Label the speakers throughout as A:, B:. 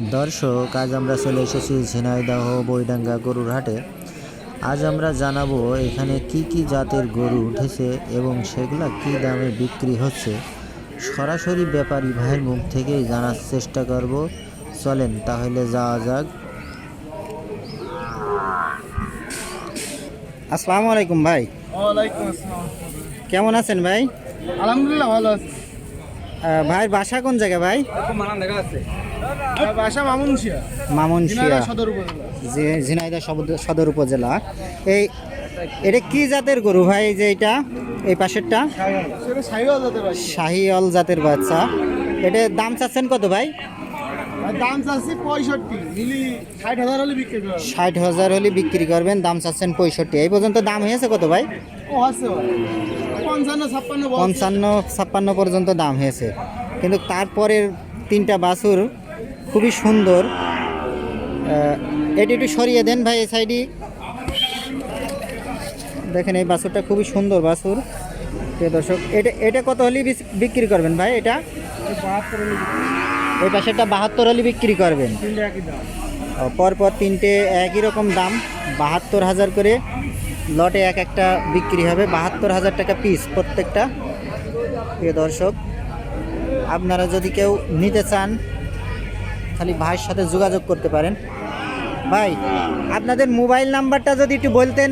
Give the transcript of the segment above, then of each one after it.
A: দর্শক আজ আমরা চলে এসেছি ঝিনাইদহ বৈডাঙ্গা গরুর হাটে। আজ আমরা জানাব এখানে কি কি জাতের গরু উঠেছে এবং সেগুলা কি দামে বিক্রি হচ্ছে। সরাসরি ব্যাপারী ভাইয়ের মুখ থেকেই জানার চেষ্টা করব। চলেন তাহলে যাওয়া যাক। আসসালামু আলাইকুম ভাই। কেমন আছেন ভাই?
B: আলহামদুলিল্লাহ ভালো আছি।
A: ভাই বাসা কোন জায়গা ভাই?
B: বাসা মামুনশিয়া।
A: মামুনশিয়া।
B: সদর উপজেলা।
A: ঝিনাইদহ সদর উপজেলা। এই এটা কি জাতের গরু ভাই যে এটা? এই পাশেরটা? শাহিওয়াল জাতের বাচ্চা। এটা দাম চাচ্ছেন কত ভাই?
B: দাম চাচ্ছি পঁয়ষট্টি। মিলি ষাট হাজার হলে বিক্রি
A: ষাট হাজার হলে বিক্রি করবেন দাম চাচ্ছেন পঁয়ষট্টি। এই পর্যন্ত দাম হয়েছে কত ভাই?
B: পঞ্চান্ন ছাপ্পান্ন
A: পর্যন্ত দাম হয়েছে। কিন্তু তারপরের তিনটা বাছুর খুবই সুন্দর। এটি একটু সরিয়ে দেন ভাই এই সাইডে দেখেন এই বাছুরটা খুবই সুন্দর বাছুর। প্রিয় দর্শক এটা এটা কত হলে বিক্রি করবেন ভাই এটা?
B: এই
A: পাশেরটা বাহাত্তর হলে বিক্রি করবেন। পরপর তিনটে একই রকম দাম বাহাত্তর হাজার করে লটে এক একটা বিক্রি হবে বাহাত্তর হাজার টাকা পিস প্রত্যেকটা। প্রিয় দর্শক আপনারা যদি কেউ নিতে চান খালি ভাইয়ের সাথে যোগাযোগ করতে পারেন। ভাই আপনাদের মোবাইল নাম্বারটা যদি একটু বলতেন।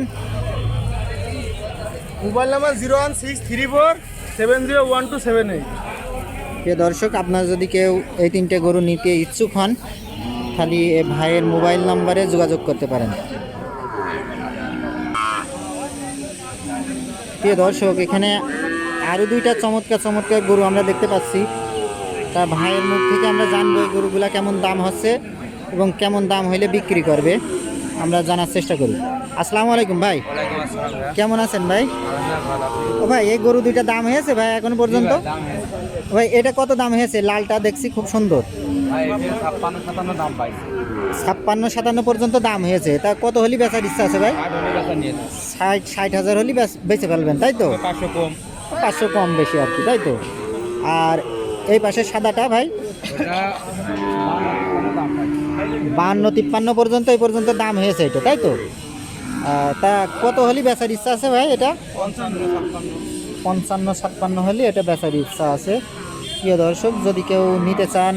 B: Mobile number zero one six three four seven zero one two seven eight.
A: প্রিয় দর্শক আপনারা যদি কেউ এই তিনটে গরু নিতে ইচ্ছুক হন খালি এ ভাইয়ের মোবাইল নাম্বারে যোগাযোগ করতে পারেন। প্রিয় দর্শক, এখানে আরও দুইটা চমৎকার চমৎকার গরু আমরা দেখতে পাচ্ছি। তা ভাইয়ের মুখ থেকে আমরা জানব এই গরুগুলা কেমন দাম হচ্ছে এবং কেমন দাম হইলে বিক্রি করবে। আমরা জানার চেষ্টা করি। আসসালামু আলাইকুম ভাই। কেমন আছেন ভাই? ও ভাই এই গরু দুইটা দাম হয়েছে ভাই এখন পর্যন্ত? ভাই এটা কত দাম হয়েছে? লালটা দেখছি খুব সুন্দর।
B: ছাপ্পান্ন সাতান্ন
A: পর্যন্ত দাম হয়েছে। তা কত হলি বেচার ইচ্ছা আছে ভাই? ষাট ষাট হাজার হলি বেচ- ফেলবেন তাই তো?
B: পাঁচশো কম।
A: পাঁচশো কম বেশি আর কি তাই তো? আর এই পাশে সাদাটা ভাই? বাহান্ন তিপ্পান্ন পর্যন্ত এই পর্যন্ত দাম হয়েছে এটা তাই তো? তা কত হলি বেচার ইচ্ছা আছে ভাই এটা?
B: পঞ্চান্ন ছাপ্পান্ন
A: হলে এটা বেচার ইচ্ছা আছে। প্রিয় দর্শক যদি কেউ নিতে চান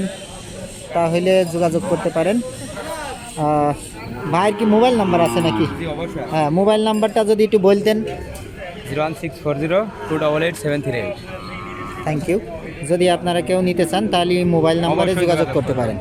A: তাহলে যোগাযোগ করতে পারেন। ভাইয়ের কি মোবাইল নাম্বার আছে নাকি? হ্যাঁ মোবাইল নাম্বারটা যদি একটু বলতেন।
B: Zero one six four zero two double eight seven three eight.
A: Thank you. যদি আপনারা কেউ নিতে চান তাহলে মোবাইল নাম্বারে যোগাযোগ করতে পারেন।